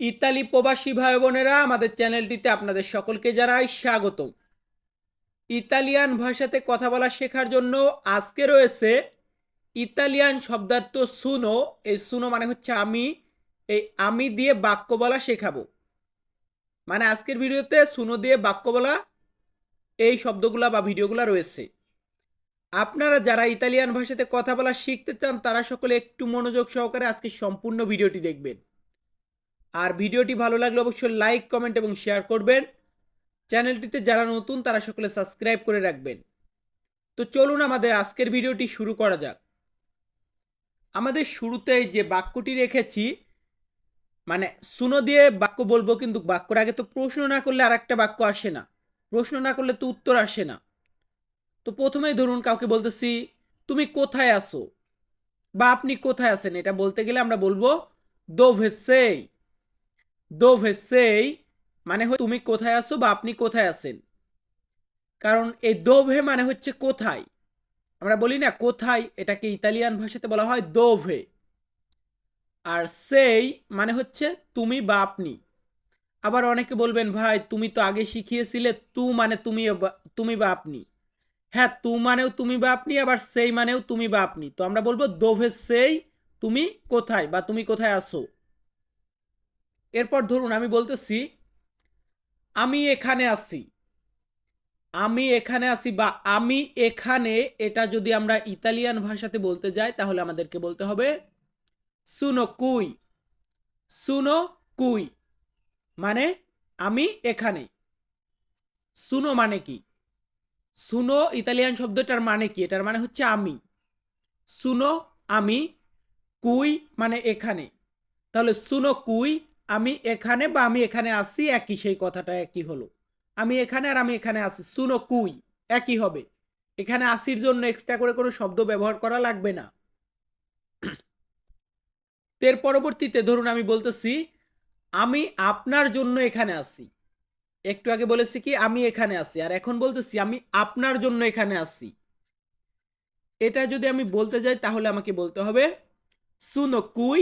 Italy প্রবাসী ভাই বোনেরা, আমাদের চ্যানেলটিতে আপনাদের সকলকে জানাই স্বাগতম। ইতালিয়ান ভাষাতে কথা বলা শেখার জন্য আজকে রয়েছে ইতালিয়ান শব্দার্থ সুনো। এই সুনো মানে হচ্ছে আমি। এই আমি দিয়ে বাক্য বলা শেখাবো। মানে আজকের ভিডিওতে সুনো দিয়ে বাক্য বলা এই শব্দগুলা বা ভিডিওগুলা রয়েছে। আপনারা যারা ইতালিয়ান ভাষাতে কথা বলা শিখতে চান, তারা সকলে একটু মনোযোগ সহকারে আজকে সম্পূর্ণ ভিডিওটি দেখবেন। আর ভিডিওটি ভালো লাগলে অবশ্যই লাইক কমেন্ট এবং শেয়ার করবেন। চ্যানেলটিতে যারা নতুন, তারা সকলে সাবস্ক্রাইব করে রাখবেন। তো চলুন আমাদের আজকের ভিডিওটি শুরু করা যাক। আমাদের শুরুতে যে বাক্যটি রেখেছি মানে শুনো দিয়ে বাক্য বলব, কিন্তু বাক্যর আগে তো প্রশ্ন না করলে আর একটা বাক্য আসে না। প্রশ্ন না করলে তো উত্তর আসে না। তো প্রথমেই ধরুন কাউকে বলতেছি, তুমি কোথায় আসো বা, আপনি কোথায় আছেন? এটা বলতে গেলে আমরা বলব, দোভেসেই। দোভেসেই মানে হয় তুমি কোথায় আছো বা আপনি কোথায় আছেন। কারণ এই দোভে মানে হচ্ছে কোথায়। আমরা বলি না কোথায়, এটাকে ইতালিয়ান ভাষাতে বলা হয় দোভে আর সেই মানে হচ্ছে তুমি বা আপনি। আবার অনেকে বলবেন, ভাই, তুমি তো আগে শিখিয়েছিলে তু মানে তুমি তুমি বা আপনি। হ্যাঁ তু মানেও তুমি বা আপনি, আবার সেই মানেও তুমি বা আপনি। তো আমরা বলব দোভে সেই, তুমি কোথায় বা তুমি কোথায় আসো এরপর ধরুন আমি বলতেছি, আমি এখানে আসি আমি এখানে আসি বা আমি এখানে, এটা যদি আমরা ইতালিয়ান ভাষাতে বলতে যাই, তাহলে আমাদেরকে বলতে হবে সুনো কুই। সুনো কুই। মানে আমি এখানে। সুনো মানে কি? সুনো ইতালিয়ান শব্দটার মানে কি? এটার মানে হচ্ছে আমি। সুনো, আমি, কুই মানে এখানে। তাহলে সুনো কুই আমি এখানে বা আমি এখানে আসি, একই সেই কথাটা একই হলো। আমি এখানে আর আমি এখানে আসি সুনো কুই, একই হবে। এখানে আসির জন্য এক্সট্রা করে কোনো শব্দ ব্যবহার করা লাগবে না। এর পরবর্তীতে ধরুন আমি বলতেছি, আমি আপনার জন্য এখানে আসি। একটু আগে বলেছি কি, আমি এখানে আসি। আর এখন বলতেছি, আমি আপনার জন্য এখানে আসি। এটা যদি আমি বলতে যাই, তাহলে আমাকে বলতে হবে সুনো কুই,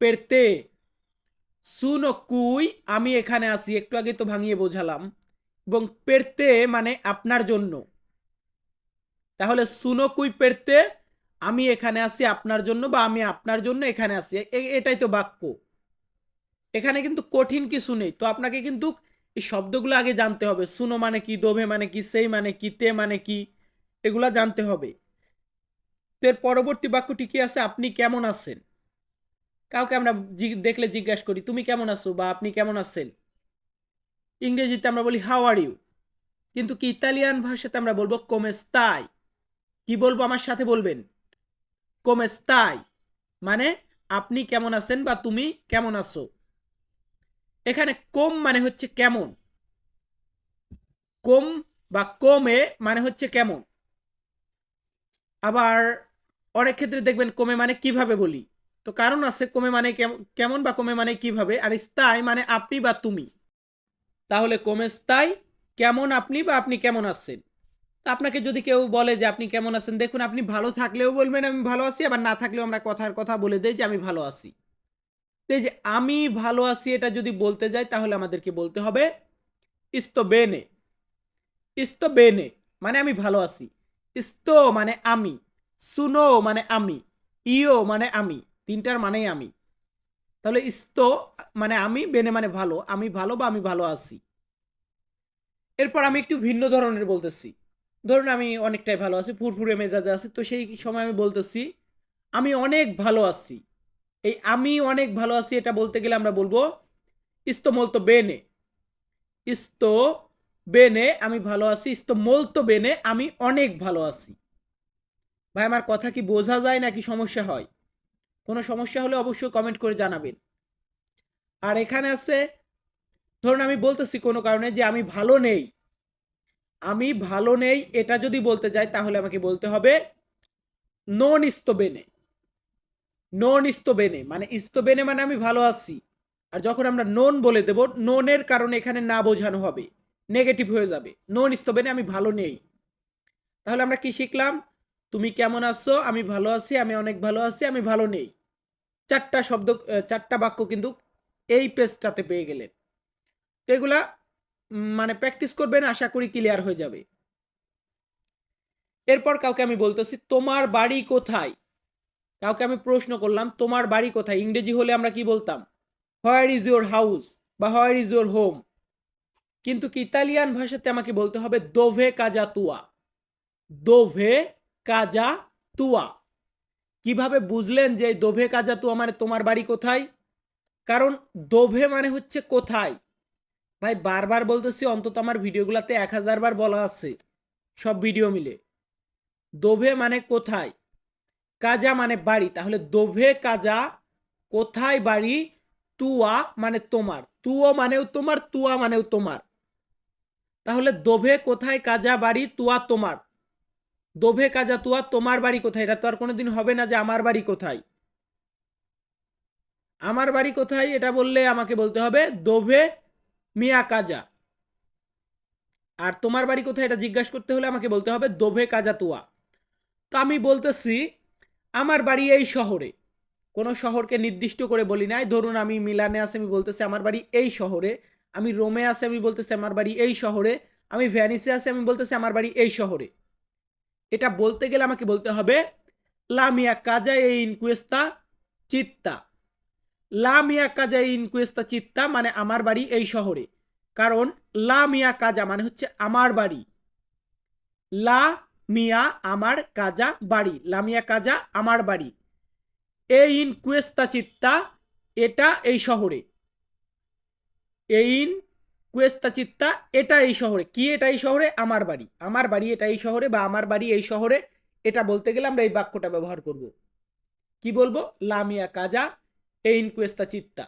পেরতে। সুনো কুই, আমি এখানে আসি, একটু আগে তো ভাঙিয়ে বোঝালাম। এবং পেরতে মানে আপনার জন্য। তাহলে সুনো কুই পেরতে আমি এখানে আসি আপনার জন্য বা আমি আপনার জন্য এখানে আসি। এটাই তো বাক্য। এখানে কিন্তু কঠিন কিছু নেই। তো আপনাকে কিন্তু এই শব্দগুলো আগে জানতে হবে। সুনো মানে কি, দোভে মানে কি, সেই মানে কি, তে মানে কি, এগুলা জানতে হবে। এর পরবর্তী বাক্যটি কি আছে? আপনি কেমন আছেন? কাউকে আমরা দেখলে জিজ্ঞাসা করি, তুমি কেমন আছো বা আপনি কেমন আছেন? ইংরেজিতে আমরা বলি হাউ আর ইউ কিন্তু কি ইতালিয়ান ভাষাতে আমরা বলব কোমেস্তাই কি বলব আমার সাথে বলবেন? কোমেস্তাই মানে আপনি কেমন আছেন বা তুমি কেমন আছো? এখানে কম মানে হচ্ছে কেমন। কম বা কমে মানে হচ্ছে কেমন। আবার অনেক ক্ষেত্রে দেখবেন কমে মানে কীভাবে বলি? তো কারণ আছে কমে মানে কেম- কেমন বা কমে মানে কীভাবে? আর স্থায় মানে আপনি বা তুমি। তাহলে কমে স্থায়, কেমন আপনি বা আপনি কেমন আছেন? তা আপনাকে যদি কেউ বলে যে আপনি কেমন আছেন, দেখুন আপনি ভালো থাকলেও বলবেন আমি ভালো আছি, আবার না থাকলেও আমরা কথার কথা বলে দেই যে আমি ভালো আছি। এই যে আমি ভালো আছি এটা যদি বলতে যাই, তাহলে আমাদেরকে বলতে হবে ইস্তো বেনে। ইস্তো বেনে মানে আমি ভালো আছি। ইস্তো মানে আমি। সুনো মানে আমি। ইও মানে আমি। তিনটার মানেই আমি। তাহলে ইস্তো মানে আমি, বেনে মানে ভালো, আমি ভালো বা আমি ভালো আছি। এরপর আমি একটু ভিন্ন ধরনের বলতেছি। ধরুন আমি অনেকটাই ভালো আছি, ফুরফুরে মেজাজে আছি, তো সেই সময় আমি বলতেছি, আমি অনেক ভালো আছি। এই আমি অনেক ভালো আছি এটা বলতে গেলে আমরা বলব, ইস্তো মলতো বেনে। ইস্তো বেনে আমি ভালো আছি, ইস্তো মলতো বেনে আমি অনেক ভালো আছি। ভাই, আমার কথা কি বোঝা যায় নাকি সমস্যা হয়? কোনো সমস্যা হলে অবশ্যই কমেন্ট করে জানাবেন। আর এখানে আছে, ধরুন আমি বলতেছি কোনো কারণে যে আমি ভালো নেই। আমি ভালো নেই এটা যদি বলতে যাই তাহলে আমাকে বলতে হবে নন ইস্তবেনে নন ইস্তবেনে মানে ইস্তবেনে মানে আমি ভালো আছি। আর যখন আমরা নন বলে দেব ননের কারণে এখানে না বোঝানো হবে নেগেটিভ হয়ে যাবে। নন ইস্তবেনে আমি ভালো নেই। তাহলে আমরা কি শিখলাম? তুমি কেমন আছো? আমি ভালো আছি, আমি অনেক ভালো আছি, আমি ভালো নেই। চারটা শব্দ চারটা বাক্য কিন্তু এই পেজটাতে পেয়ে গেলেন। এগুলা মানে প্র্যাকটিস করবেন, আশা করি ক্লিয়ার হয়ে যাবে। এরপর কাউকে আমি বলতেছি, তোমার বাড়ি কোথায়? কাউকে আমি প্রশ্ন করলাম, তোমার বাড়ি কোথায়? ইংরেজি হলে আমরা কি বলতাম? হোয়ার ইজ ইউর হাউস বা হোয়ার ইজ ইউর হোম কিন্তু কি ইতালিয়ান ভাষাতে আমাকে বলতে হবে, দোভে কাজা তুয়া দোভে কাজা তুয়া কীভাবে বুঝলেন যে দোভে কাজা তুয়া মানে তোমার বাড়ি কোথায়? কারণ দোভে মানে হচ্ছে কোথায়? ভাই, বারবার বলতেছি, অন্তত আমার ভিডিওগুলোতে এক হাজার বার বলা আছে, সব ভিডিও মিলে। দোভে মানে কোথায়? কাজা মানে বাড়ি। তাহলে দোভে কাজা, কোথায় বাড়ি? তুয়া মানে তোমার। তুও মানেও তোমার, তুয়া মানেও তোমার। তাহলে দোভে কোথায়, কাজা, বাড়ি, তুয়া তোমার। দোভে কাজা তুয়া তোমার বাড়ি কোথায়? এটা তো আর কোনোদিন হবে না যে আমার বাড়ি কোথায়। আমার বাড়ি কোথায়? এটা বললে আমাকে বলতে হবে, দোভে মিয়া কাজা। আর তোমার বাড়ি কোথায়? এটা জিজ্ঞাসা করতে হলে আমাকে বলতে হবে, দোভে কাজা তুয়া তো আমি বলতেছি, আমার বাড়ি এই শহরে। কোনো শহরকে নির্দিষ্ট করে বলি নাই। ধরুন আমি মিলানে আছি, আমি বলতেছি, আমার বাড়ি এই শহরে। আমি রোমে আছি, আমি বলতেছি, আমার বাড়ি এই শহরে। আমি ভ্যানিসে আছি, আমি বলতেছি, আমার বাড়ি এই শহরে। এটা বলতে গেলে আমাকে বলতে হবে লামিয়া কাজা এ ইনকুয়েস্তা চিত্তা। লামিয়া কাজা এ ইনকুয়েস্তা চিত্তা মানে আমার বাড়ি এই শহরে। কারণ লামিয়া কাজা মানে হচ্ছে আমার বাড়ি। লা মিয়া আমার কাজা বাড়ি। লামিয়া কাজা আমার বাড়ি। এই ইন কুয়েস্তা চিত্তা, এটা এই শহরে। এই ইন কুয়েস্তা চিত্তা, এটা এই শহরে। কি এটা এই শহরে? আমার বাড়ি। আমার বাড়ি এটা এই শহরে বা আমার বাড়ি এই শহরে। এটা বলতে গেলে আমরা এই বাক্যটা ব্যবহার করব। কি বলব? লামিয়া কাজা, এই ইন কুয়েস্তা চিত্তা।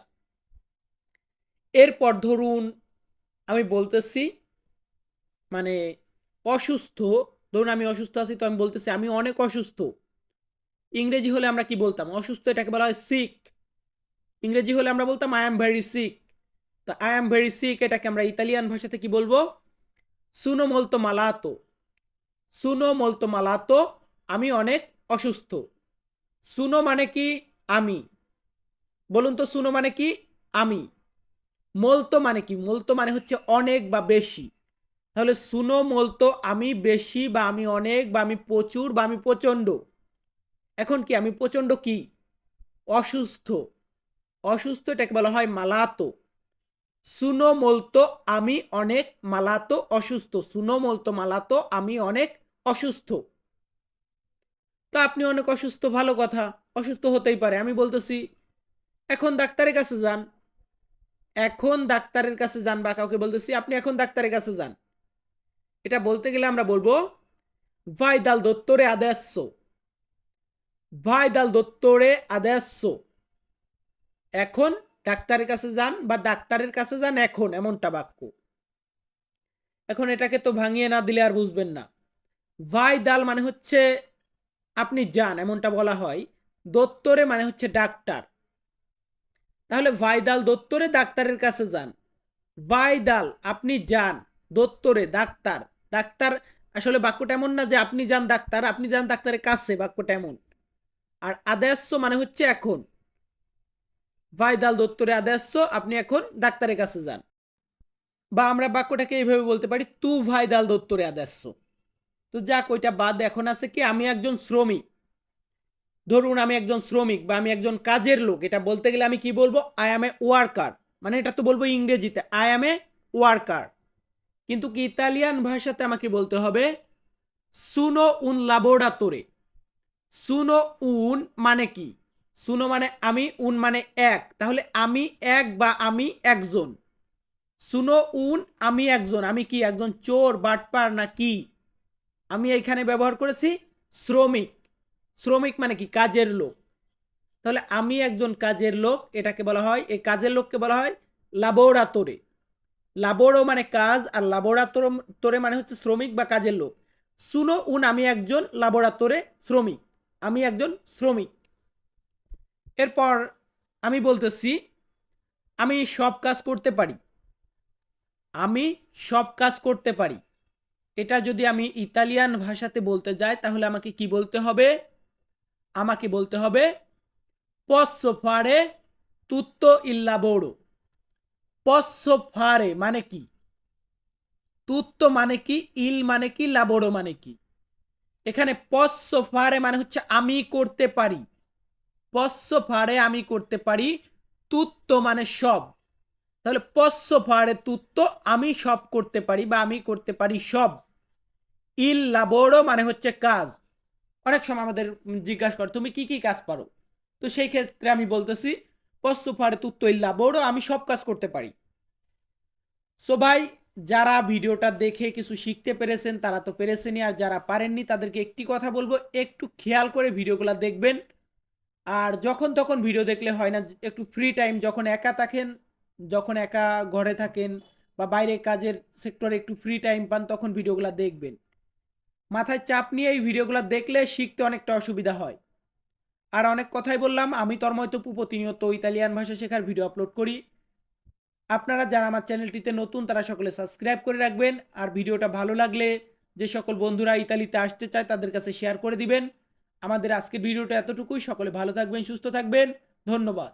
এরপর ধরুন, আমি বলতেছি মানে অসুস্থ, ধরুন আমি অসুস্থ আছি তো আমি বলতেছি, আমি অনেক অসুস্থ। ইংরেজি হলে আমরা কি বলতাম? অসুস্থ এটাকে বলা হয় সিক ইংরেজি হলে আমরা বলতাম আই এম ভেরি সিক তো আই এম ভেরি সিক এটাকে আমরা ইতালিয়ান ভাষাতে কি বলব? সুনো মলতো মালাতো সুনো মলতো মালাতো আমি অনেক অসুস্থ। সুনো মানে কি? আমি। বলুন তো সুনো মানে কি? আমি। মলতো মানে কি? মলতো মানে হচ্ছে অনেক বা বেশি। তাহলে সুনো মলতো আমি বেশি বা আমি অনেক বা আমি প্রচুর বা আমি প্রচণ্ড। এখন কি, আমি প্রচণ্ড কি? অসুস্থ। অসুস্থ এটাকে বলা হয় মালাতো সুনো মলতো আমি অনেক, মালাতো অসুস্থ। সুনো মলতো মালাতো আমি অনেক অসুস্থ। তা আপনি অনেক অসুস্থ, ভালো কথা। অসুস্থ হতেই পারে। আমি বলতেছি, এখন ডাক্তারের কাছে যান। এখন ডাক্তারের কাছে যান বা কাউকে বলতেছি, আপনি এখন ডাক্তারের কাছে যান। এটা বলতে গেলে আমরা বলব ভাই দাল দত্তরে আদেশ ভাই দাল দত্তরে আদেশ এখন ডাক্তারের কাছে যান বা ডাক্তারের কাছে যান এখন এমনটা বাক্য। এখন এটাকে তো ভাঙিয়ে না দিলে আর বুঝবেন না। ভাই দাল মানে হচ্ছে আপনি যান, এমনটা বলা হয়। দত্তরে মানে হচ্ছে ডাক্তার। তাহলে ভাইদাল দত্তরে, ডাক্তারের কাছে যান। ভাইদাল আপনি যান দত্তরে, ডাক্তার। ডাক্তার, আসলে বাক্যটা এমন না যে আপনি যান ডাক্তার, আপনি যান ডাক্তারের কাছে, বাক্যটা এমন। আর আদেশ্য মানে হচ্ছে এখন। ভাইদাল দত্তরে আদেশ্য আপনি এখন ডাক্তারের কাছে যান। বা আমরা বাক্যটাকে এইভাবে বলতে পারি, তু ভাইদাল দত্তরে আদেশ্য তো যাক, ওইটা বাদ এখন আছে কি, আমি একজন শ্রমিক। ধরুন আমি একজন শ্রমিক বা আমি একজন কাজের লোক, এটা বলতে গেলে আমি কি বলব? আই এম এ ওয়ার্কার মানে এটা তো বলব ইংরেজিতে আই এম এ ওয়ার্কার কিন্তু কি ইতালিয়ান ভাষাতে আমাকে বলতে হবে? সুনো উন লাবোরাতোরে। সুনো উন মানে কি? সুনো মানে আমি, উন মানে এক। তাহলে আমি এক বা আমি একজন। সুনো উন, আমি একজন। আমি কি একজন? চোর, বাটপার না কি? আমি এখানে ব্যবহার করেছি শ্রমিক। শ্রমিক মানে কি? কাজের লোক। তাহলে আমি একজন কাজের লোক, এটাকে বলা হয়, এই কাজের লোককে বলা হয় লাবোরাতোরে লাবোরো মানে কাজ, আর লাবোরাতোরে মানে হচ্ছে শ্রমিক বা কাজের লোক। শুনো, উন, আমি একজন লাবোরাতোরে শ্রমিক। আমি একজন শ্রমিক। এরপর আমি বলতেছি, আমি সব কাজ করতে পারি। আমি সব কাজ করতে পারি। এটা যদি আমি ইতালিয়ান ভাষাতে বলতে যাই, তাহলে আমাকে কি বলতে হবে? আমাকে বলতে হবে পsso fare tutto il lavoro. পsso fare মানে কি? তুত্তো মানে কি? ইল মানে কি? লাবোরো মানে কি? এখানে পস্য ফারে মানে হচ্ছে আমি করতে পারি। পস্য ফারে আমি করতে পারি তুত্ত মানে সব। তাহলে পস্য ফাড়ে তুত্ত আমি সব করতে পারি বা আমি করতে পারি সব। ইল লাবোরো মানে হচ্ছে কাজ। অনেক সময় আমাদের জিজ্ঞাসা করে, তুমি কি কি কাজ পারো? তো সেই ক্ষেত্রে আমি বলতেছি পস্য ফারে তুত্ত ইল লাবোরো আমি সব কাজ করতে পারি। সো ভাই, যারা ভিডিওটা দেখে কিছু শিখতে পেরেছেন, তারা তো পেরেছেনই। আর যারা পারেননি, তাদেরকে একটি কথা বলব, একটু খেয়াল করে ভিডিওগুলো দেখবেন। আর যখন তখন ভিডিও দেখলে হয় না, একটু ফ্রি টাইম যখন একা থাকেন, যখন একা ঘরে থাকেন বা বাইরে কাজের সেক্টরে একটু ফ্রি টাইম পান, তখন ভিডিওগুলো দেখবেন। মাথায় চাপ নিয়ে এই ভিডিওগুলো দেখলে শিখতে অনেকটা অসুবিধা হয়। আর অনেক কথাই বললাম, আমি তন্ময়তপু প্রতিনিয়ত ইতালিয়ান ভাষা শেখার ভিডিও আপলোড করি। আপনারা যারা আমার চ্যানেলটিতে নতুন, তারা সকলে সাবস্ক্রাইব করে রাখবেন। আর ভিডিওটা ভালো লাগলে যে সকল বন্ধুরা ইতালিতে আসতে চায়, তাদের কাছে শেয়ার করে দিবেন। আমাদের আজকের ভিডিওটা এতটুকুই। সকলে ভালো থাকবেন সুস্থ থাকবেন। ধন্যবাদ।